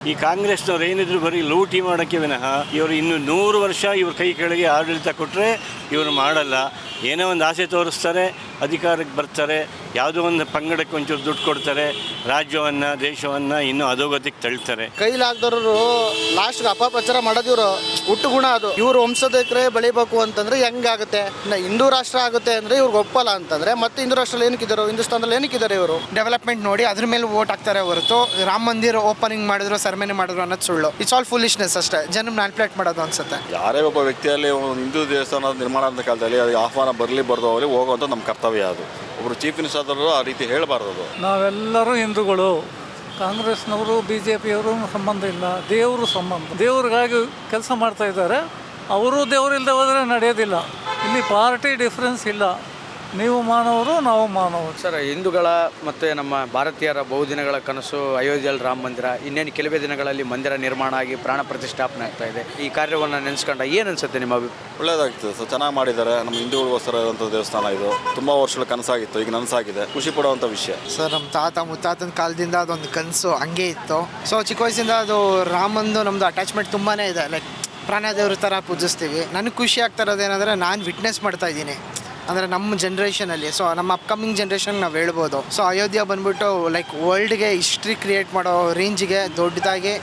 ಈ ಕಾಂಗ್ರೆಸ್ನವ್ರು ಏನಿದ್ರು ಬರೀ ಲೂಟಿ ಮಾಡೋಕ್ಕೆ ವಿನಃ ಇವರು ಇನ್ನು ನೂರು ವರ್ಷ ಇವ್ರ ಕೈ ಕೆಳಗೆ ಆಡಳಿತ ಕೊಟ್ಟರೆ ಇವರು ಮಾಡಲ್ಲ. ಏನೋ ಒಂದು ಆಸೆ ತೋರಿಸ್ತಾರೆ, ಅಧಿಕಾರಕ್ಕೆ ಬರ್ತಾರೆ ಯಾವುದೋ ಒಂದು ಪಂಗಡಕ್ಕೆ ಒಂಚೂರು ದುಡ್ಡು ಕೊಡ್ತಾರೆ ರಾಜ್ಯವನ್ನು ದೇಶವನ್ನು ಇನ್ನೂ ಅಧೋಗತಿಗೆ ತಳ್ತಾರೆ. ಕೈಲಾಗ್ದವರು ಲಾಸ್ಟ್ ಅಪಪ್ರಚಾರ ಮಾಡೋದಿವ್ರು ಇವರು ಹುಟ್ಟು ಗುಣ ಅದು. ಇವ್ರು ವಂಶದಕ್ರೆ ಬೆಳಿಬೇಕು ಅಂತಂದ್ರೆ ಹೆಂಗಾಗುತ್ತೆ? ಇನ್ನು ಹಿಂದೂ ರಾಷ್ಟ್ರ ಆಗುತ್ತೆ ಅಂದ್ರೆ ಇವ್ರಿಗೆ ಒಪ್ಪಲ್ಲ ಅಂತಂದ್ರೆ ಮತ್ತೆ ಹಿಂದೂ ರಾಷ್ಟ್ರದಲ್ಲಿ ಏನಕ್ಕಿದ್ದಾರೆ ಹಿಂದೂಸ್ತಾನದಲ್ಲಿ ಏನಕ್ಕಿದ್ದಾರೆ ಇವರು? ಡೆವಲಪ್ಮೆಂಟ್ ನೋಡಿ ಅದ್ರ ಮೇಲೆ ವೋಟ್ ಹಾಕ್ತಾರೆ ಹೊರತು ರಾಮ ಮಂದಿರ ಓಪನಿಂಗ್ ಮಾಡಿದ್ರು ಸರ್ಮನಿ ಮಾಡಿದ್ರು ಅನ್ನೋದು ಸುಳ್ಳು. ಇಟ್ಸ್ ಆಲ್ ಫುಲಿಶ್ನೆಸ್ ಅಷ್ಟೇ. ಜನ ಮ್ಯಾನ್ಪ್ಲೇಟ್ ಮಾಡೋದು ಅನ್ಸುತ್ತೆ. ಯಾರೇ ಒಬ್ಬ ವ್ಯಕ್ತಿಯಲ್ಲಿ ಒಂದು ಹಿಂದೂ ದೇವಸ್ಥಾನ ನಿರ್ಮಾಣ ಅಂತ ಕಾಲದಲ್ಲಿ ಅದಕ್ಕೆ ಆಹ್ವಾನ ಬರಲಿ ಬರ್ದು ಅವರಿಗೆ ಹೋಗುವಂಥ ನಮ್ಮ ಕರ್ತವ್ಯ ಅದು. ಒಬ್ಬರು ಚೀಫ್ ಮಿನಿಸ್ಟರ್ ಆದರೂ ಆ ರೀತಿ ಹೇಳಬಾರ್ದು ನಾವೆಲ್ಲರೂ ಹಿಂದೂಗಳು. ಕಾಂಗ್ರೆಸ್ನವರು ಬಿ ಜೆ ಪಿಯವರು ಸಂಬಂಧ ಇಲ್ಲ. ದೇವರು ಸಂಬಂಧ. ದೇವ್ರಿಗಾಗಿ ಕೆಲಸ ಮಾಡ್ತಾ ಇದ್ದಾರೆ. ಅವರು ದೇವರಿಲ್ಲದೆ ಹೋದರೆ ನಡೆಯೋದಿಲ್ಲ. ಇಲ್ಲಿ ಪಾರ್ಟಿ ಡಿಫ್ರೆನ್ಸ್ ಇಲ್ಲ. ನೀವು ಮಾನವರು ನಾವು ಮಾನವರು. ಸರ್ ಹಿಂದೂಗಳ ಮತ್ತು ನಮ್ಮ ಭಾರತೀಯರ ಬಹುದಿನಗಳ ಕನಸು ಅಯೋಧ್ಯೆಯಲ್ಲಿ ರಾಮ ಮಂದಿರ ಇನ್ನೇನು ಕೆಲವೇ ದಿನಗಳಲ್ಲಿ ಮಂದಿರ ನಿರ್ಮಾಣ ಆಗಿ ಪ್ರಾಣ ಪ್ರತಿಷ್ಠಾಪನೆ ಆಗ್ತಾ ಇದೆ. ಈ ಕಾರ್ಯವನ್ನು ನೆನೆಸ್ಕೊಂಡ ಏನು ಅನ್ಸುತ್ತೆ ನಿಮ್ಮ ಅಭಿ ಒಳ್ಳೇದಾಗ್ತದೆ ಸರ್ ಚೆನ್ನಾಗಿ ಮಾಡಿದ್ದಾರೆ. ನಮ್ಮ ಹಿಂದೂಗಳಿಗೋಸ್ಕರ ಇರುವಂಥ ದೇವಸ್ಥಾನ ಇದು. ತುಂಬ ವರ್ಷಗಳ ಕನಸಾಗಿತ್ತು ಈಗ ನನಸಾಗಿದೆ. ಖುಷಿ ಪಡುವಂಥ ವಿಷಯ. ಸರ್ ನಮ್ಮ ತಾತ ಮುತ್ತಾತನ ಕಾಲದಿಂದ ಅದೊಂದು ಕನಸು ಹಂಗೆ ಇತ್ತು. ಸೊ ಚಿಕ್ಕ ವಯಸ್ಸಿಂದ ಅದು ರಾಮಂದು ನಮ್ಮದು ಅಟ್ಯಾಚ್ಮೆಂಟ್ ತುಂಬಾ ಇದೆ. ಲೈಕ್ ಪ್ರಾಣ ದೇವ್ರ ಥರ ಪೂಜಿಸ್ತೀವಿ. ನನಗೆ ಖುಷಿ ಆಗ್ತಾ ಇರೋದೇನೆಂದರೆ ನಾನು ವಿಟ್ನೆಸ್ ಮಾಡ್ತಾ ಇದ್ದೀನಿ. ಅಂದರೆ ನಮ್ಮ ಜನ್ರೇಷನಲ್ಲಿ ಸೊ ನಮ್ಮ ಅಪ್ಕಮಿಂಗ್ ಜನ್ರೇಷನ್ ನಾವು ಹೇಳ್ಬೋದು. ಸೊ ಅಯೋಧ್ಯೆ ಬಂದ್ಬಿಟ್ಟು ಲೈಕ್ ವರ್ಲ್ಡ್ಗೆ ಹಿಸ್ಟ್ರಿ ಕ್ರಿಯೇಟ್ ಮಾಡೋ ರೇಂಜ್ಗೆ ದೊಡ್ಡದಾಗಿ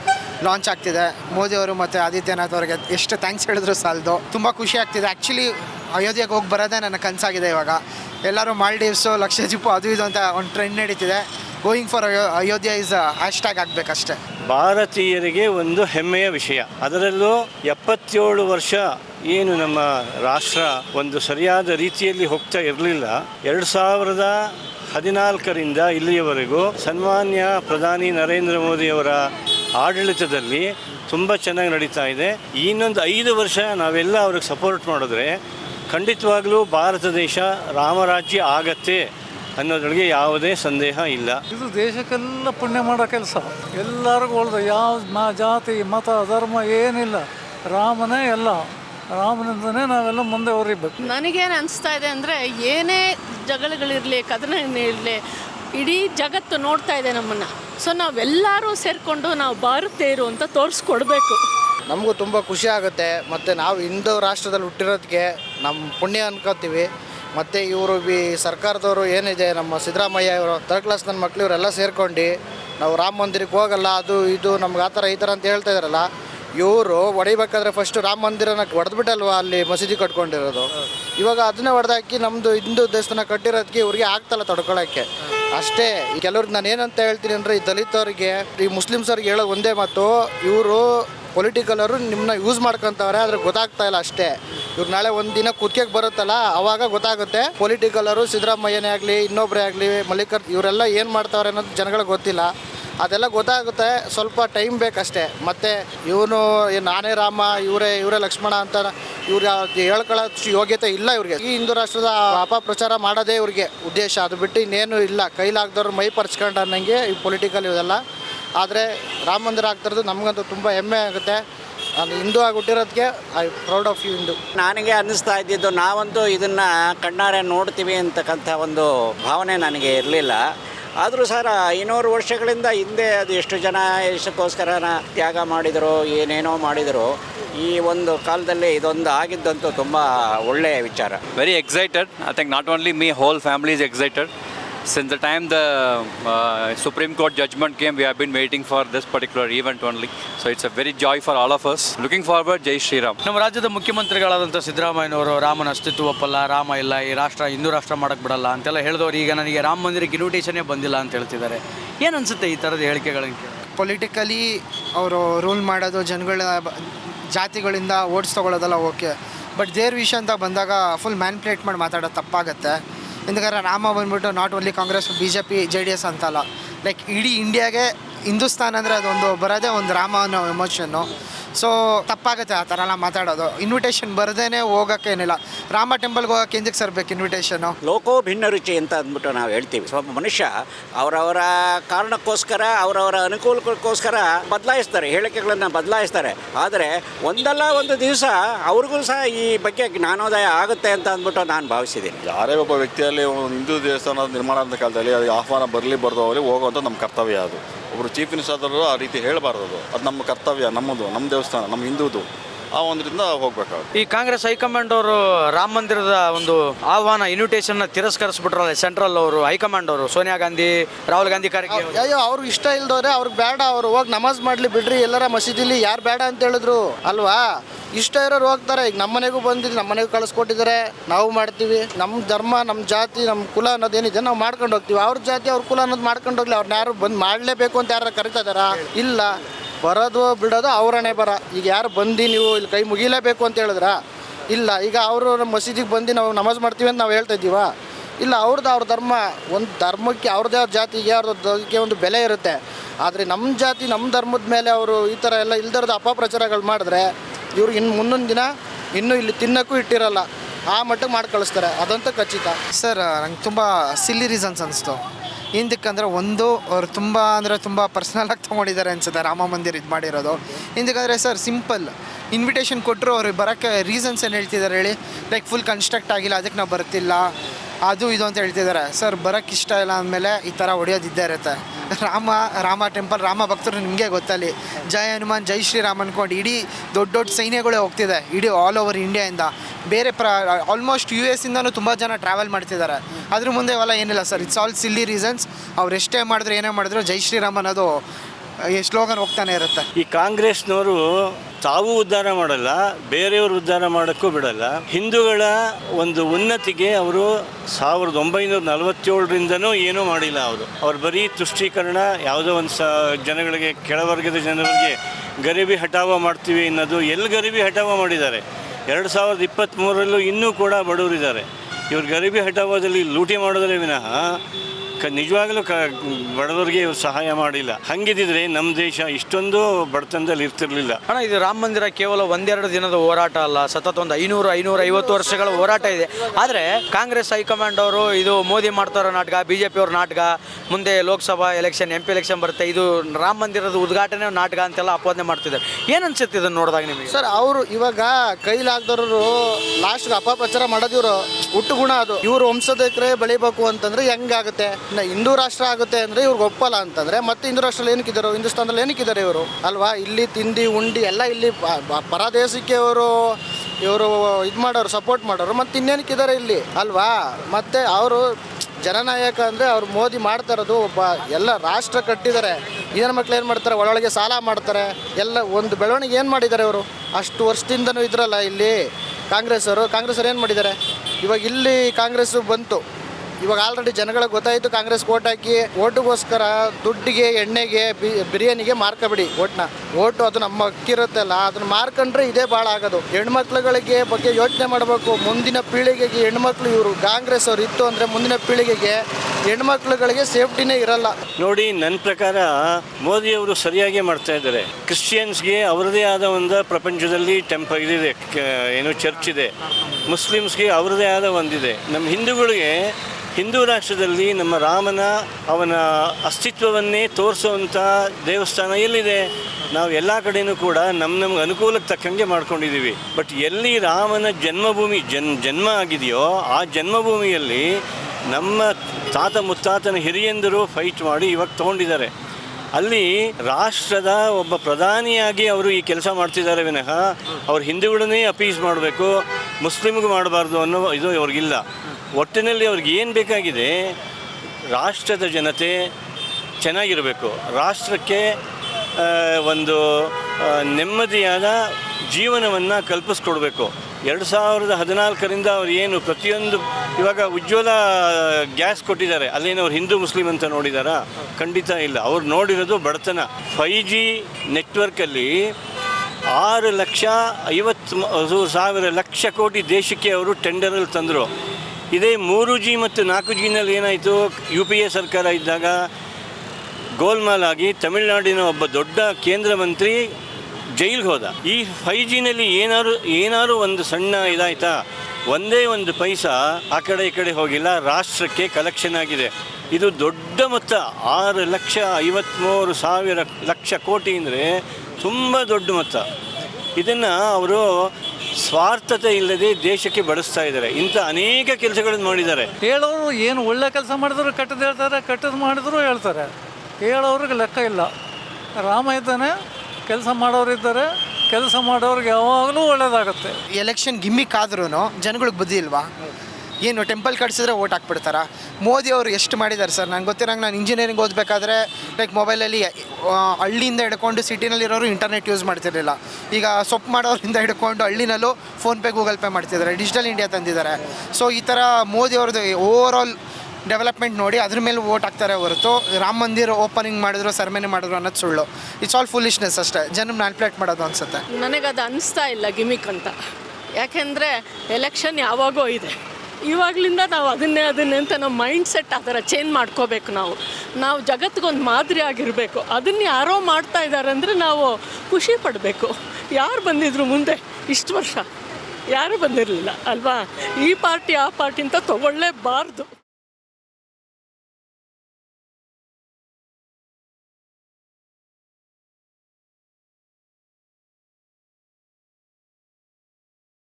ಲಾಂಚ್ ಆಗ್ತಿದೆ. ಮೋದಿ ಅವರು ಮತ್ತು ಆದಿತ್ಯನಾಥ್ ಅವರಿಗೆ ಎಷ್ಟು ಥ್ಯಾಂಕ್ಸ್ ಹೇಳಿದ್ರು ಸಾಲದು. ತುಂಬ ಖುಷಿ ಆಗ್ತಿದೆ. ಆ್ಯಕ್ಚುಲಿ ಅಯೋಧ್ಯೆಗೆ ಹೋಗಿ ಬರೋದೇ ನನ್ನ ಕನಸಾಗಿದೆ ಇವಾಗ. ಎಲ್ಲರೂ ಮಾಲ್ಡೀವ್ಸು ಲಕ್ಷದ್ವೀಪ ಅದು ಇದು ಅಂತ ಒಂದು ಟ್ರೆಂಡ್ ನಡೀತಿದೆ. Going for Ayodhya is hashtag ಆಗಬೇಕಷ್ಟೇ. ಭಾರತೀಯರಿಗೆ ಒಂದು ಹೆಮ್ಮೆಯ ವಿಷಯ. ಅದರಲ್ಲೂ ಎಪ್ಪತ್ತೇಳು ವರ್ಷ ಏನು ನಮ್ಮ ರಾಷ್ಟ್ರ ಒಂದು ಸರಿಯಾದ ರೀತಿಯಲ್ಲಿ ಹೋಗ್ತಾ ಇರಲಿಲ್ಲ. ಎರಡು ಸಾವಿರದ ಹದಿನಾಲ್ಕರಿಂದ ಇಲ್ಲಿಯವರೆಗೂ ಸನ್ಮಾನ್ಯ ಪ್ರಧಾನಿ ನರೇಂದ್ರ ಮೋದಿಯವರ ಆಡಳಿತದಲ್ಲಿ ತುಂಬ ಚೆನ್ನಾಗಿ ನಡೀತಾ ಇದೆ. ಇನ್ನೊಂದು ಐದು ವರ್ಷ ನಾವೆಲ್ಲ ಅವ್ರಿಗೆ ಸಪೋರ್ಟ್ ಮಾಡಿದ್ರೆ ಖಂಡಿತವಾಗ್ಲೂ ಭಾರತ ದೇಶ ರಾಮರಾಜ್ಯ ಆಗತ್ತೆ ಅನ್ನೋದ್ರೊಳಗೆ ಯಾವುದೇ ಸಂದೇಹ ಇಲ್ಲ. ಇದು ದೇಶಕ್ಕೆಲ್ಲ ಪುಣ್ಯ ಮಾಡೋ ಕೆಲಸ. ಎಲ್ಲರಿಗೂ ಒಳ್ದು ಯಾವ ಜಾತಿ, ಮತ, ಧರ್ಮ ಏನಿಲ್ಲ. ರಾಮನೇ ಎಲ್ಲ. ರಾಮನಿಂದನೇ ನಾವೆಲ್ಲ ಮುಂದೆ ಹೊರಿಬೇಕು. ನನಗೇನು ಅನಿಸ್ತಾ ಇದೆ ಅಂದರೆ ಏನೇ ಜಗಳಗಳಿರಲಿ ಕದನ ಇರಲಿ ಇಡೀ ಜಗತ್ತು ನೋಡ್ತಾ ಇದೆ ನಮ್ಮನ್ನು. ಸೊ ನಾವೆಲ್ಲರೂ ಸೇರಿಕೊಂಡು ನಾವು ಭಾರತೀಯರು ಅಂತ ತೋರಿಸ್ಕೊಡ್ಬೇಕು. ನಮಗೂ ತುಂಬ ಖುಷಿ ಆಗುತ್ತೆ. ಮತ್ತು ನಾವು ಹಿಂದೂ ರಾಷ್ಟ್ರದಲ್ಲಿ ಹುಟ್ಟಿರೋದಕ್ಕೆ ನಮ್ಮ ಪುಣ್ಯ ಅನ್ಕೋತೀವಿ. ಮತ್ತು ಇವರು ಬಿ ಸರ್ಕಾರದವರು ಏನಿದೆ ನಮ್ಮ ಸಿದ್ದರಾಮಯ್ಯ ಇವರು ಥರ್ಡ್ ಕ್ಲಾಸ್ ನನ್ನ ಮಕ್ಕಳು ಇವರೆಲ್ಲ ಸೇರ್ಕೊಂಡು ನಾವು ರಾಮ ಮಂದಿರಕ್ಕೆ ಹೋಗಲ್ಲ ಅದು ಇದು ನಮ್ಗೆ ಆ ಥರ ಈ ಥರ ಅಂತ ಹೇಳ್ತಾ ಇದಾರಲ್ಲ ಇವರು ಹೊಡಿಬೇಕಾದ್ರೆ ಫಸ್ಟ್ ರಾಮ ಮಂದಿರನ ಹೊಡೆದ್ಬಿಟ್ಟಲ್ವಾ ಅಲ್ಲಿ ಮಸೀದಿ ಕಟ್ಕೊಂಡಿರೋದು. ಇವಾಗ ಅದನ್ನ ಹೊಡೆದಾಕಿ ನಮ್ಮದು ಹಿಂದೂ ದೇವಸ್ಥಾನ ಕಟ್ಟಿರೋದಕ್ಕೆ ಇವ್ರಿಗೆ ಆಗ್ತಲ್ಲ ತಡ್ಕೊಳಕ್ಕೆ. ಅಷ್ಟೇ ಕೆಲವ್ರಿಗೆ ನಾನು ಏನಂತ ಹೇಳ್ತೀನಿ ಅಂದರೆ ಈ ದಲಿತವ್ರಿಗೆ, ಈ ಮುಸ್ಲಿಮ್ಸ್ ಅವ್ರಿಗೆ ಹೇಳೋ ಒಂದೇ ಮಾತು, ಇವರು ಪೊಲಿಟಿಕಲ್ ಅವರು ನಿಮ್ಮನ್ನ ಯೂಸ್ ಮಾಡ್ಕೊಂತವ್ರೆ, ಆದ್ರೆ ಗೊತ್ತಾಗ್ತಾ ಇಲ್ಲ ಅಷ್ಟೇ. ಇವ್ರು ನಾಳೆ ಒಂದು ದಿನ ಕುದ್ಕೆಗೆ ಬರುತ್ತಲ್ಲ, ಅವಾಗ ಗೊತ್ತಾಗುತ್ತೆ. ಪೊಲಿಟಿಕಲ್ ಅವರು ಸಿದ್ದರಾಮಯ್ಯನೇ ಆಗಲಿ ಇನ್ನೊಬ್ಬರೇ ಆಗಲಿ ಮಲ್ಲಿಕರ್ ಇವರೆಲ್ಲ ಏನು ಮಾಡ್ತಾವ್ರೆ ಅನ್ನೋದು ಜನಗಳಿಗೆ ಗೊತ್ತಿಲ್ಲ. ಅದೆಲ್ಲ ಗೊತ್ತಾಗುತ್ತೆ. ಸ್ವಲ್ಪ ಟೈಮ್ ಬೇಕಷ್ಟೇ. ಮತ್ತು ಇವನು ನಾನೇ ರಾಮ, ಇವರೇ ಇವರೇ ಲಕ್ಷ್ಮಣ ಅಂತ ಇವ್ರ ಹೇಳ್ಕೊಳ್ಳೋ ಯೋಗ್ಯತೆ ಇಲ್ಲ ಇವ್ರಿಗೆ. ಈ ಹಿಂದೂ ರಾಷ್ಟ್ರದ ಅಪಪ್ರಚಾರ ಮಾಡೋದೇ ಇವ್ರಿಗೆ ಉದ್ದೇಶ. ಅದು ಬಿಟ್ಟು ಇನ್ನೇನು ಇಲ್ಲ. ಕೈಲಾಗ್ದವ್ರು ಮೈ ಪರ್ಚ್ಕೊಂಡು ಅನ್ನಂಗೆ ಈ ಪೊಲಿಟಿಕಲ್ ಇವೆಲ್ಲ ಆದರೆ ರಾಮ ಮಂದಿರ ಆಗ್ತಿರೋದು ನಮಗಂತೂ ತುಂಬ ಹೆಮ್ಮೆ ಆಗುತ್ತೆ. ಅದು Hindu ಆಗಿಬಿಟ್ಟಿರೋದಕ್ಕೆ I proud of you Hindu. ನನಗೆ ಅನ್ನಿಸ್ತಾ ಇದ್ದಿದ್ದು ನಾವಂತೂ ಇದನ್ನು ಕಣ್ಣಾರೆ ನೋಡ್ತೀವಿ ಅಂತಕ್ಕಂಥ ಒಂದು ಭಾವನೆ ನನಗೆ ಇರಲಿಲ್ಲ. ಆದರೂ ಸರ್ ಐನೂರು ವರ್ಷಗಳಿಂದ ಹಿಂದೆ ಅದು ಎಷ್ಟು ಜನ ಎಷ್ಟಕ್ಕೋಸ್ಕರ ತ್ಯಾಗ ಮಾಡಿದರು, ಏನೇನೋ ಮಾಡಿದರು, ಈ ಒಂದು ಕಾಲದಲ್ಲಿ ಇದೊಂದು ಆಗಿದ್ದಂತೂ ತುಂಬ ಒಳ್ಳೆಯ ವಿಚಾರ very excited I think not only me whole family is excited. Since the time the uh, Supreme Court judgment came, we have been waiting for this particular event only. So it's a very joy for all of us. Looking forward, Jai Shri Ram. ನಮ್ಮ ರಾಜ್ಯದ ಮುಖ್ಯಮಂತ್ರಿಗಳಾದಂಥ ಸಿದ್ದರಾಮಯ್ಯನವರು ರಾಮನ ಅಸ್ತಿತ್ವ ಒಪ್ಪಲ್ಲ ರಾಮ ಇಲ್ಲ ಈ ರಾಷ್ಟ್ರ ಹಿಂದೂ ರಾಷ್ಟ್ರ ಮಾಡಕ್ಕೆ ಬಿಡಲ್ಲ ಅಂತೆಲ್ಲ ಹೇಳಿದವರು ಈಗ ನನಗೆ ರಾಮ ಮಂದಿರಕ್ಕೆ ಇನ್ವಿಟೇಷನ್ನೇ ಬಂದಿಲ್ಲ ಅಂತ ಹೇಳ್ತಿದ್ದಾರೆ ಏನು ಅನ್ಸುತ್ತೆ ಈ ಥರದ ಹೇಳಿಕೆಗಳನ್ನು ಕೇಳಿ ಪೊಲಿಟಿಕಲಿ ಅವರು ರೂಲ್ ಮಾಡೋದು ಜನಗಳ ಬ- ಜಾತಿಗಳಿಂದ ಓಟ್ಸ್ ತೊಗೊಳೋದೆಲ್ಲ ಓಕೆ ಬಟ್ ದೇವ್ರ ವಿಷಯ ಅಂತ ಬಂದಾಗ ಫುಲ್ ಮ್ಯಾನ್ಪ್ಲೇಟ್ ಮಾಡಿ ಮಾತಾಡೋದು ತಪ್ಪಾಗುತ್ತೆ ఎందుకంటే ರಾಮ ಬಂದ್ಬಿಟ್ಟು not only Congress B J P J D S ಅಂತಲ್ಲ ಲೈಕ್ ಇಡೀ ಇಂಡಿಯಾಗೆ ಹಿಂದೂಸ್ತಾನ್ ಅಂದರೆ ಅದೊಂದು ಬರೋದೇ ಒಂದು ರಾಮ ಅನ್ನೋ ಎಮೋಷನ್ನು ಸೊ ತಪ್ಪಾಗುತ್ತೆ ಆ ಥರ ಎಲ್ಲ ಮಾತಾಡೋದು. ಇನ್ವಿಟೇಷನ್ ಬರ್ದೇನೆ ಹೋಗೋಕ್ಕೇನಿಲ್ಲ ರಾಮ ಟೆಂಪಲ್ಗೆ ಹೋಗೋಕೆ ಎಂದಕ್ಕೆ ಸರ್ಬೇಕು ಇನ್ವಿಟೇಷನು ಲೋಕೋ ಭಿನ್ನ ರುಚಿ ಅಂತ ಅಂದ್ಬಿಟ್ಟು ನಾವು ಹೇಳ್ತೀವಿ. ಸ್ವಲ್ಪ ಮನುಷ್ಯ ಅವರವರ ಕಾರಣಕ್ಕೋಸ್ಕರ ಅವರವರ ಅನುಕೂಲಕ್ಕೋಸ್ಕರ ಬದಲಾಯಿಸ್ತಾರೆ ಹೇಳಿಕೆಗಳನ್ನು ಬದಲಾಯಿಸ್ತಾರೆ. ಆದರೆ ಒಂದಲ್ಲ ಒಂದು ದಿವಸ ಅವ್ರಿಗೂ ಸಹ ಈ ಬಗ್ಗೆ ಜ್ಞಾನೋದಯ ಆಗುತ್ತೆ ಅಂತ ಅಂದ್ಬಿಟ್ಟು ನಾನು ಭಾವಿಸಿದ್ದೀನಿ. ಯಾರೇ ಒಬ್ಬ ವ್ಯಕ್ತಿಯಲ್ಲಿ ಒಂದು ಹಿಂದೂ ದೇವಸ್ಥಾನ ನಿರ್ಮಾಣ ಕಾಲದಲ್ಲಿ ಅದಕ್ಕೆ ಆಹ್ವಾನ ಬರಲಿ ಬರ್ದು ಅವರಿಗೆ ಹೋಗುವಂಥ ನಮ್ಮ ಕರ್ತವ್ಯ ಅದು. ಒಬ್ಬರು ಚೀಫ್ ಮಿನಿಸ್ಟರ್ ಆದರೂ ಆ ರೀತಿ ಹೇಳಬಾರ್ದು ಅದು. ಅದು ನಮ್ಮ ಕರ್ತವ್ಯ, ನಮ್ಮದು, ನಮ್ಮ ದೇವಸ್ಥಾನ, ನಮ್ಮ ಹಿಂದೂದು. ಆ ಒಂದರಿಂದ ಹೋಗ್ಬೇಕಾಗುತ್ತೆ. ಈ ಕಾಂಗ್ರೆಸ್ ಹೈಕಮಾಂಡ್ ಅವರು ರಾಮ ಮಂದಿರದ ಒಂದು ಆಹ್ವಾನ ಇನ್ವಿಟೇಷನ್ನ ತಿರಸ್ಕರಿಸ್ಬಿಟ್ರಲ್ಲ ಸೆಂಟ್ರಲ್ ಅವರು ಹೈಕಮಾಂಡ್ ಅವರು ಸೋನಿಯಾ ಗಾಂಧಿ ರಾಹುಲ್ ಗಾಂಧಿ ಖರ್ಗೆ ಅಯ್ಯೋ ಅವ್ರಿಗೆ ಇಷ್ಟ ಇಲ್ದವ್ರೆ ಅವ್ರಿಗೆ ಬೇಡ ಅವ್ರು ಹೋಗಿ ನಮಾಜ್ ಮಾಡ್ಲಿ ಬಿಡ್ರಿ ಎಲ್ಲರ ಮಸೀದಿಲಿ ಯಾರು ಬೇಡ ಅಂತ ಹೇಳಿದ್ರು ಅಲ್ವಾ? ಇಷ್ಟ ಇರೋರು ಹೋಗ್ತಾರೆ ಈಗ ನಮ್ಮ ಮನೆಗೂ ಬಂದಿದ್ರು ನಮ್ಮ ಮನೆಗೂ ಕಳಿಸ್ಕೊಟ್ಟಿದ್ದಾರೆ ನಾವು ಮಾಡ್ತೀವಿ. ನಮ್ಮ ಧರ್ಮ ನಮ್ಮ ಜಾತಿ ನಮ್ಮ ಕುಲ ಅನ್ನೋದೇನಿದೆ ನಾವು ಮಾಡ್ಕೊಂಡು ಹೋಗ್ತೀವಿ. ಅವ್ರ ಜಾತಿ ಅವ್ರ ಕುಲ ಅನ್ನೋದು ಮಾಡ್ಕೊಂಡು ಹೋಗ್ಲಿ ಅವ್ರನ್ನ ಯಾರು ಬಂದು ಮಾಡಲೇಬೇಕು ಅಂತ ಯಾರು ಕರಿತಾ ಇದಾರಾ ಇಲ್ಲ. ಬರೋದು ಬಿಡೋದು ಅವರನೇ ಬರ. ಈಗ ಯಾರು ಬಂದು ನೀವು ಇಲ್ಲಿ ಕೈ ಮುಗಿಲೇಬೇಕು ಅಂತ ಹೇಳಿದ್ರಾ? ಇಲ್ಲ, ಈಗ ಅವರು ನಮ್ಮ ಮಸೀದಿಗೆ ಬಂದು ನಾವು ನಮಾಜ್ ಮಾಡ್ತೀವಿ ಅಂತ ನಾವು ಹೇಳ್ತಾ ಇದ್ದೀವ? ಇಲ್ಲ ಅವ್ರದ್ದು ಅವ್ರ ಧರ್ಮ. ಒಂದು ಧರ್ಮಕ್ಕೆ ಅವ್ರದ್ದೇ ಅವ್ರ ಜಾತಿಗೆ ಅವ್ರದ್ದು ಅದಕ್ಕೆ ಒಂದು ಬೆಲೆ ಇರುತ್ತೆ. ಆದರೆ ನಮ್ಮ ಜಾತಿ ನಮ್ಮ ಧರ್ಮದ ಮೇಲೆ ಅವರು ಈ ಥರ ಎಲ್ಲ ಇಲ್ದರದ ಅಪಪ್ರಚಾರಗಳು ಮಾಡಿದ್ರೆ ಇವ್ರಿಗೆ ಇನ್ನು ಮುಂದೊಂದು ದಿನ ಇನ್ನೂ ಇಲ್ಲಿ ತಿನ್ನೋಕ್ಕೂ ಇಟ್ಟಿರಲ್ಲ. ಆ ಮಟ್ಟಕ್ಕೆ ಮಾಡಿ ಕಳಿಸ್ತಾರೆ. ಅದಂತೂ ಖಚಿತ. ಸರ್, ನಂಗೆ ತುಂಬ ಸಿಲ್ಲಿ ರೀಸನ್ಸ್ ಅನಿಸ್ತು. ಹಿಂದಕ್ಕಂದ್ರೆ ಒಂದು, ಅವ್ರು ತುಂಬ ಅಂದರೆ ತುಂಬ ಪರ್ಸ್ನಲಾಗಿ ತೊಗೊಂಡಿದ್ದಾರೆ ಅನ್ಸುತ್ತೆ, ರಾಮ ಮಂದಿರ ಇದು ಮಾಡಿರೋದು. ಹಿಂದಕ್ಕಂದರೆ ಸರ್ ಸಿಂಪಲ್ ಇನ್ವಿಟೇಷನ್ ಕೊಟ್ಟರು ಅವ್ರಿಗೆ ಬರೋಕ್ಕೆ ರೀಸನ್ಸ್ ಏನು ಹೇಳ್ತಿದ್ದಾರೆ ಹೇಳಿ? ಲೈಕ್ ಫುಲ್ ಕನ್ಸ್ಟ್ರಕ್ಟ್ ಆಗಿಲ್ಲ, ಅದಕ್ಕೆ ನಾವು ಬರ್ತಿಲ್ಲ. ಅದು ಇದು ಅಂತ ಹೇಳ್ತಿದ್ದಾರೆ ಸರ್ ಬರೋಕ್ಕೆ ಇಷ್ಟ ಇಲ್ಲ ಅಂದಮೇಲೆ ಈ ಥರ ಹೊಡೆಯೋದಿದ್ದೇ ಇರುತ್ತೆ. ರಾಮ ರಾಮ ಟೆಂಪಲ್ ರಾಮ ಭಕ್ತರು ನಿಮಗೆ ಗೊತ್ತಲ್ಲಿ. ಜಯ ಹನುಮಾನ್, ಜೈ ಶ್ರೀರಾಮ್ ಅನ್ಕೊಂಡು ಇಡೀ ದೊಡ್ಡ ದೊಡ್ಡ ಸೈನ್ಯಗಳೇ ಹೋಗ್ತಿದೆ, ಇಡೀ ಆಲ್ ಓವರ್ ಇಂಡಿಯಾಯಿಂದ ಬೇರೆ ಪ್ರ ಆಲ್ಮೋಸ್ಟ್ ಯು ಎಸ್ ಇಂದನೂ ತುಂಬ ಜನ ಟ್ರಾವೆಲ್ ಮಾಡ್ತಿದ್ದಾರೆ ಅದ್ರ ಮುಂದೆ ಇವೆಲ್ಲ ಏನಿಲ್ಲ sir it's all silly reasons ಅವ್ರು ಎಷ್ಟೇ ಮಾಡಿದ್ರು, ಏನೇ ಮಾಡಿದ್ರು, ಜೈ ಶ್ರೀರಾಮ್ ಅನ್ನೋದು ಸ್ಲೋಗನ್ ಹೋಗ್ತಾನೆ ಇರುತ್ತೆ. ಈ ಕಾಂಗ್ರೆಸ್ನವರು ತಾವು ಉದ್ಧಾರ ಮಾಡಲ್ಲ, ಬೇರೆಯವರು ಉದ್ಧಾರ ಮಾಡೋಕ್ಕೂ ಬಿಡಲ್ಲ. ಹಿಂದೂಗಳ ಒಂದು ಉನ್ನತಿಗೆ ಅವರು ಸಾವಿರದ ಒಂಬೈನೂರ ನಲವತ್ತೇಳರಿಂದನೂ ಏನೂ ಮಾಡಿಲ್ಲ ಅವರು. ಅವ್ರು ಬರೀ ತುಷ್ಟೀಕರಣ, ಯಾವುದೋ ಒಂದು ಸ, ಜನಗಳಿಗೆ, ಕೆಳವರ್ಗದ ಜನರಿಗೆ ಗರೀಬಿ ಹಠಾವ ಮಾಡ್ತೀವಿ ಅನ್ನೋದು ಎಲ್ಲಿ ಗರೀಬಿ ಹಠಾವ ಮಾಡಿದ್ದಾರೆ? ಎರಡು ಸಾವಿರದ ಇಪ್ಪತ್ತ್ಮೂರರಲ್ಲೂ ಇನ್ನೂ ಕೂಡ ಬಡವರಿದ್ದಾರೆ. ಇವರು ಗರಿಬಿ ಹಠಾವದಲ್ಲಿ ಲೂಟಿ ಮಾಡೋದ್ರೆ ವಿನಃ ಕ ನಿಜವಾಗಲೂ ಕ ಬಡವರಿಗೆ ಇವ್ರು ಸಹಾಯ ಮಾಡಿಲ್ಲ. ಹಂಗಿದ್ದಿದ್ರೆ ನಮ್ಮ ದೇಶ ಇಷ್ಟೊಂದು ಬಡತನದಲ್ಲಿ ಇರ್ತಿರ್ಲಿಲ್ಲ. ಅಣ್ಣ ಇದು ರಾಮ ಮಂದಿರ ಕೇವಲ ಒಂದೆರಡು ದಿನದ ಹೋರಾಟ ಅಲ್ಲ ಸತತ ಒಂದು ಐನೂರು ಐನೂರ ಐವತ್ತು ವರ್ಷಗಳ ಹೋರಾಟ ಇದೆ. ಆದರೆ ಕಾಂಗ್ರೆಸ್ ಹೈಕಮಾಂಡ್ ಅವರು ಇದು ಮೋದಿ ಮಾಡ್ತಾರೋ ನಾಟಕ ಬಿ ಜೆ ಪಿಯವ್ರ ನಾಟಕ ಮುಂದೆ Lok Sabha election M P election ಬರುತ್ತೆ ಇದು ರಾಮ ಮಂದಿರದ ಉದ್ಘಾಟನೆ ನಾಟಕ ಅಂತೆಲ್ಲ ಅಪೋದನೆ ಮಾಡ್ತಿದ್ದಾರೆ. ಏನು ಅನ್ಸುತ್ತೆ ಇದನ್ನು ನೋಡಿದಾಗ ನಿಮಗೆ? ಸರ್ ಅವರು ಇವಾಗ ಕೈಲಾಗ್ದವರು ಲಾಸ್ಟ್ಗೆ ಅಪಪ್ರಚಾರ ಮಾಡೋದಿವ್ರು ಹುಟ್ಟು ಗುಣ ಅದು. ಇವರು ವಂಶದಕ್ರೆ ಬೆಳಿಬೇಕು ಅಂತಂದ್ರೆ ಹೆಂಗಾಗುತ್ತೆ? ಇನ್ನು ಹಿಂದೂ ರಾಷ್ಟ್ರ ಆಗುತ್ತೆ ಅಂದ್ರೆ ಇವ್ರಿಗೆ ಒಪ್ಪಲ್ಲ ಅಂತಂದ್ರೆ, ಮತ್ತೆ ಹಿಂದೂ ರಾಷ್ಟ್ರದಲ್ಲಿ ಏನಕ್ಕಿದ್ದಾರೆ ಹಿಂದೂಸ್ತಾನದಲ್ಲಿ ಏನಕ್ಕಿದ್ದಾರೆ ಇವರು? ಅಲ್ವಾ? ಇಲ್ಲಿ ತಿಂಡಿ, ಉಂಡಿ ಎಲ್ಲ ಇಲ್ಲಿ ಪರದೇಶಕ್ಕೆ ಇವರು ಇವರು ಇದು ಮಾಡೋರು ಸಪೋರ್ಟ್ ಮಾಡೋರು, ಮತ್ತೆ ಇನ್ನೇನಕ್ಕಿದ್ದಾರೆ ಇಲ್ಲಿ? ಅಲ್ವಾ? ಮತ್ತೆ ಅವರು ಜನನಾಯಕ ಅಂದರೆ ಅವ್ರು ಮೋದಿ ಮಾಡ್ತಾ ಇರೋದು ಒಬ್ಬ ಎಲ್ಲ ರಾಷ್ಟ್ರ ಕಟ್ಟಿದ್ದಾರೆ. ಇದನ್ನ ಮಕ್ಳು ಏನು ಮಾಡ್ತಾರೆ? ಒಳೊಳಗೆ ಸಾಲ ಮಾಡ್ತಾರೆ. ಎಲ್ಲ ಒಂದು ಬೆಳವಣಿಗೆ ಏನು ಮಾಡಿದ್ದಾರೆ ಇವರು? ಅಷ್ಟು ವರ್ಷದಿಂದನೂ ಇದ್ರಲ್ಲ ಇಲ್ಲಿ ಕಾಂಗ್ರೆಸ್ ಅವರು. ಕಾಂಗ್ರೆಸ್ ಅವ್ರು ಏನು ಮಾಡಿದ್ದಾರೆ? ಇವಾಗ ಇಲ್ಲಿ ಕಾಂಗ್ರೆಸ್ಸು ಬಂತು. ಇವಾಗ ಆಲ್ರೆಡಿ ಜನಗಳಿಗೆ ಗೊತ್ತಾಯಿತು ಕಾಂಗ್ರೆಸ್ ಓಟ್ ಹಾಕಿ ಓಟುಗೋಸ್ಕರ ದುಡ್ಡಿಗೆ, ಎಣ್ಣೆಗೆ ಬಿರಿಯಾನಿಗೆ ಮಾರ್ಕಬಿಡಿ ಓಟ್ನ ಓಟು ಅದು ನಮ್ಮ ಹಕ್ಕಿರುತ್ತಲ್ಲ, ಅದನ್ನ ಮಾರ್ಕೊಂಡ್ರೆ ಇದೇ ಭಾಳ ಆಗೋದು. ಹೆಣ್ಮಕ್ಳುಗಳಿಗೆ ಬಗ್ಗೆ ಯೋಚನೆ ಮಾಡಬೇಕು. ಮುಂದಿನ ಪೀಳಿಗೆಗೆ ಹೆಣ್ಮಕ್ಳು ಇವರು, ಕಾಂಗ್ರೆಸ್ ಅವ್ರು ಇತ್ತು ಅಂದರೆ ಮುಂದಿನ ಪೀಳಿಗೆಗೆ ಹೆಣ್ಮಕ್ಳುಗಳಿಗೆ ಸೇಫ್ಟಿನೇ ಇರಲ್ಲ. ನೋಡಿ, ನನ್ನ ಪ್ರಕಾರ ಮೋದಿಯವರು ಸರಿಯಾಗಿ ಮಾಡ್ತಾ ಇದ್ದಾರೆ. ಕ್ರಿಶ್ಚಿಯನ್ಸ್ಗೆ ಅವರದೇ ಆದ ಒಂದು ಪ್ರಪಂಚದಲ್ಲಿ ಟೆಂಪ ಇದಿದೆ. ಏನು ಚರ್ಚ್ ಇದೆ. ಮುಸ್ಲಿಮ್ಸ್ಗೆ ಅವರದೇ ಆದ ಒಂದಿದೆ. ನಮ್ಮ ಹಿಂದೂಗಳಿಗೆ ಹಿಂದೂ ರಾಷ್ಟ್ರದಲ್ಲಿ ನಮ್ಮ ರಾಮನ ಅವನ ಅಸ್ತಿತ್ವವನ್ನೇ ತೋರಿಸುವಂಥ ದೇವಸ್ಥಾನ ಎಲ್ಲಿದೆ? ನಾವು ಎಲ್ಲ ಕಡೆಯೂ ಕೂಡ ನಮ್ಮ ನಮ್ಗೆ ಅನುಕೂಲಕ್ಕೆ ತಕ್ಕಂಗೆ ಮಾಡ್ಕೊಂಡಿದ್ದೀವಿ. ಬಟ್ ಎಲ್ಲಿ ರಾಮನ ಜನ್ಮಭೂಮಿ ಜನ್, ಜನ್ಮ ಆಗಿದೆಯೋ ಆ ಜನ್ಮಭೂಮಿಯಲ್ಲಿ ನಮ್ಮ ತಾತ ಮುತ್ತಾತನ ಹಿರಿಯಂದರು ಫೈಟ್ ಮಾಡಿ ಇವಾಗ ತೊಗೊಂಡಿದ್ದಾರೆ. ಅಲ್ಲಿ ರಾಷ್ಟ್ರದ ಒಬ್ಬ ಪ್ರಧಾನಿಯಾಗಿ ಅವರು ಈ ಕೆಲಸ ಮಾಡ್ತಿದ್ದಾರೆ ವಿನಃ, ಅವ್ರು ಹಿಂದೂಗಳನ್ನೇ ಅಪೀಸ್ ಮಾಡಬೇಕು, ಮುಸ್ಲಿಮ್ಗೆ ಮಾಡಬಾರ್ದು ಅನ್ನೋ ಇದು ಅವ್ರಿಗಿಲ್ಲ. ಒಟ್ಟಿನಲ್ಲಿ ಅವ್ರಿಗೆ ಏನು ಬೇಕಾಗಿದೆ, ರಾಷ್ಟ್ರದ ಜನತೆ ಚೆನ್ನಾಗಿರಬೇಕು. ರಾಷ್ಟ್ರಕ್ಕೆ ಒಂದು ನೆಮ್ಮದಿಯಾದ ಜೀವನವನ್ನು ಕಲ್ಪಿಸ್ಕೊಡ್ಬೇಕು. ಎರಡು ಸಾವಿರದ ಹದಿನಾಲ್ಕರಿಂದ ಅವ್ರು ಏನು ಪ್ರತಿಯೊಂದು, ಇವಾಗ ಉಜ್ವಲ ಗ್ಯಾಸ್ ಕೊಟ್ಟಿದ್ದಾರೆ. ಅಲ್ಲೇನು ಅವ್ರು ಹಿಂದೂ, ಮುಸ್ಲಿಂ ಅಂತ ನೋಡಿದಾರಾ? ಖಂಡಿತ ಇಲ್ಲ. ಅವ್ರು ನೋಡಿರೋದು ಬಡತನ. ಫೈ ಜಿ ನೆಟ್ವರ್ಕಲ್ಲಿ ಆರು ಲಕ್ಷ ಐವತ್ತು ಸಾವಿರ ಲಕ್ಷ ಕೋಟಿ ದೇಶಕ್ಕೆ ಅವರು ಟೆಂಡರಲ್ಲಿ ತಂದರು. ಇದೇ ಮೂರು ಜಿ ಮತ್ತು ನಾಲ್ಕು ಜಿನಲ್ಲಿ ಏನಾಯಿತು? ಯು ಪಿ ಎ ಸರ್ಕಾರ ಇದ್ದಾಗ ಗೋಲ್ಮಾಲ್ ಆಗಿ ತಮಿಳುನಾಡಿನ ಒಬ್ಬ ದೊಡ್ಡ ಕೇಂದ್ರ ಮಂತ್ರಿ ಜೈಲಿಗೆ ಹೋದ. ಈ ಫೈ ಜಿನಲ್ಲಿ ಏನಾರು ಏನಾರು ಒಂದು ಸಣ್ಣ ಇದಾಯ್ತಾ? ಒಂದೇ ಒಂದು ಪೈಸಾ ಆ ಕಡೆ ಈ ಕಡೆ ಹೋಗಿಲ್ಲ. ರಾಷ್ಟ್ರಕ್ಕೆ ಕಲೆಕ್ಷನ್ ಆಗಿದೆ. ಇದು ದೊಡ್ಡ ಮೊತ್ತ. ಆರು ಲಕ್ಷ ಐವತ್ಮೂರು ಸಾವಿರ ಲಕ್ಷ ಕೋಟಿ ಅಂದರೆ ತುಂಬ ದೊಡ್ಡ ಮೊತ್ತ. ಇದನ್ನು ಅವರು ಸ್ವಾರ್ಥತೆ ಇಲ್ಲದೆ ದೇಶಕ್ಕೆ ಬಡಿಸ್ತಾ ಇದ್ದಾರೆ. ಇಂಥ ಅನೇಕ ಕೆಲಸಗಳನ್ನು ಮಾಡಿದ್ದಾರೆ. ಹೇಳೋರು ಏನು ಒಳ್ಳೆ ಕೆಲಸ ಮಾಡಿದ್ರು ಕಟ್ಟದು ಹೇಳ್ತಾರೆ ಕಟ್ಟದು ಮಾಡಿದ್ರು ಹೇಳ್ತಾರೆ. ಹೇಳೋರಿಗೆ ಲೆಕ್ಕ ಇಲ್ಲ. ರಾಮ ಇದ್ದಾನೆ ಕೆಲಸ ಮಾಡೋರಿದ್ದಾರೆ ಕೆಲಸ ಮಾಡೋರಿಗೆ ಯಾವಾಗಲೂ ಒಳ್ಳೇದಾಗುತ್ತೆ. ಎಲೆಕ್ಷನ್ ಗಿಮ್ಮಿಕ್ ಆದ್ರೂ ಜನಗಳಿಗೆ ಬುದ್ಧಿ ಇಲ್ವಾ? ಏನು ಟೆಂಪಲ್ ಕಟ್ಸಿದ್ರೆ ಓಟ್ ಹಾಕ್ಬಿಡ್ತಾರಾ? ಮೋದಿ ಅವರು ಎಷ್ಟು ಮಾಡಿದ್ದಾರೆ ಸರ್? ನಂಗೆ ಗೊತ್ತಿರಂಗೆ ನಾನು ಇಂಜಿನಿಯರಿಂಗ್ ಓದಬೇಕಾದ್ರೆ ಲೈಕ್ ಮೊಬೈಲಲ್ಲಿ ಹಳ್ಳಿಯಿಂದ ಹಿಡ್ಕೊಂಡು ಸಿಟಿನಲ್ಲಿರೋರು ಇಂಟರ್ನೆಟ್ ಯೂಸ್ ಮಾಡ್ತಿರಲಿಲ್ಲ. ಈಗ ಸೊಪ್ಪು ಮಾಡೋರಿಂದ ಹಿಡ್ಕೊಂಡು ಹಳ್ಳಿನಲ್ಲೂ ಫೋನ್ಪೇ ಗೂಗಲ್ ಪೇ ಮಾಡ್ತಿದ್ದಾರೆ. ಡಿಜಿಟಲ್ ಇಂಡಿಯಾ ತಂದಿದ್ದಾರೆ. ಸೊ ಈ ಥರ ಮೋದಿ ಅವ್ರದ್ದು ಓವರ್ ಆಲ್ ಡೆವಲಪ್ಮೆಂಟ್ ನೋಡಿ ಅದ್ರ ಮೇಲೆ ವೋಟ್ ಹಾಕ್ತಾರೆ ಹೊರತು ರಾಮ ಮಂದಿರ ಓಪನಿಂಗ್ ಮಾಡಿದ್ರು ಸರ್ಮೆನಿ ಮಾಡಿದ್ರು ಅನ್ನೋದು ಸುಳ್ಳು. ಇಟ್ಸ್ ಆಲ್ ಫುಲಿಶ್ನೆಸ್ ಅಷ್ಟೇ. ಜನ ಮ್ಯಾನ್ಪ್ಲೇಟ್ ಮಾಡೋದು ಅನ್ಸುತ್ತೆ. ನನಗದು ಅನಿಸ್ತಾ ಇಲ್ಲ ಗಿಮಿಕ್ ಅಂತ. ಯಾಕೆಂದರೆ ಎಲೆಕ್ಷನ್ ಯಾವಾಗೋ ಇದೆ. ಇವಾಗಲಿಂದ ನಾವು ಅದನ್ನೇ ಅದನ್ನೇ ಅಂತ ನಮ್ಮ ಮೈಂಡ್ ಸೆಟ್ ಆ ಥರ ಚೇಂಜ್ ಮಾಡ್ಕೋಬೇಕು ನಾವು. ನಾವು ಜಗತ್ತಿಗೊಂದು ಮಾದರಿ ಆಗಿರಬೇಕು. ಅದನ್ನು ಯಾರೋ ಮಾಡ್ತಾ ಇದ್ದಾರೆ ಅಂದರೆ ನಾವು ಖುಷಿ ಪಡಬೇಕು. ಯಾರು ಬಂದಿದ್ರು ಮುಂದೆ? ಇಷ್ಟು ವರ್ಷ. ಯಾರೂ ಬಂದಿರಲಿಲ್ಲ, ಅಲ್ವಾ? ಈ ಪಾರ್ಟಿ ಆ ಪಾರ್ಟಿ ಅಂತ ತಗೊಳ್ಳೇಬಾರ್ದು.